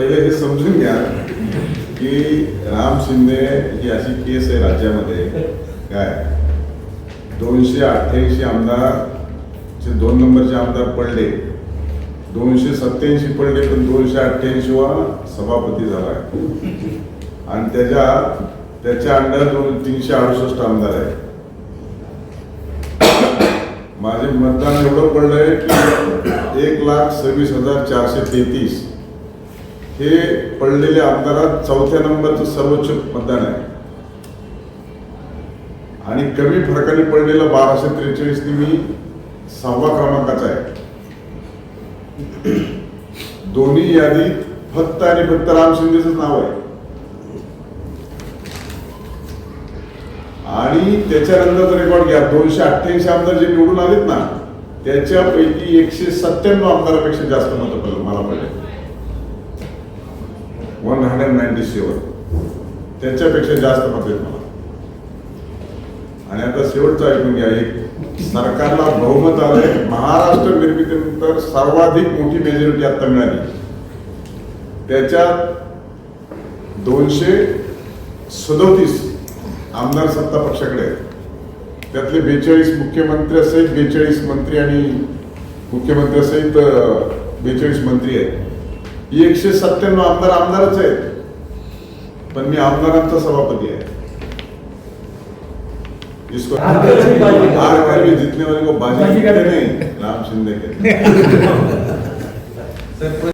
पहिले हे समजून घ्या की राम शिंदे ही अशी केस आहे राज्यामध्ये. काय? दोनशे अठ्ठ्याऐंशी आमदार जे दोन नंबरचे आमदार पडले. दोनशे सत्याऐंशी पडले पण दोनशे अठ्ठ्याऐंशी वा सभापती झाला. आणि त्याच्या त्याच्या अंडर दोन तीनशे अडुसष्ट आमदार आहे माझे मतदान एवढं पडलंय की एक लाख सव्वीस हजार चारशे तेहतीस. हे पडलेल्या आमदारात चौथ्या नंबरचं सर्वोच्च मतदान आहे. आणि कमी फरकाने पडलेलं बाराशे त्रेचाळीस मी सहावा क्रमांकाचा आहे. दोन्ही यादीत फक्त आणि फक्त राम शिंदेच नाव आहे. आणि त्याच्यानंतरचा रेकॉर्ड घ्या दोनशे अठ्ठ्याऐंशी आमदार जे निवडून आलेत ना त्याच्यापैकी एकशे सत्त्याण्णव आमदारापेक्षा जास्त मत मला पडले. वन हंड्रेड नाईन्टी सेवन त्याच्यापेक्षा जास्त मत आहेत मला. आणि आता शेवटचं ऐकून घ्या एक सरकारला बहुमत आलंय. महाराष्ट्र निर्मितीनंतर सर्वाधिक मोठी मेजॉरिटी आता मिळाली. त्याच्यात दोनशे सदोतीस आमदार सत्ता पक्षाकडे आहेत. त्यातले बेचाळीस मुख्यमंत्री असेल बेचाळीस मंत्री आणि मुख्यमंत्र्यासहित बेचाळीस मंत्री आहेत. एकशे सत्त्याण्णव आमदार आमदारच आहेत. पण मी आमदारांचा सभापती आहे. इसको हार कर भी जीतने वाले को बाजी नहीं राम शिंदे हैं.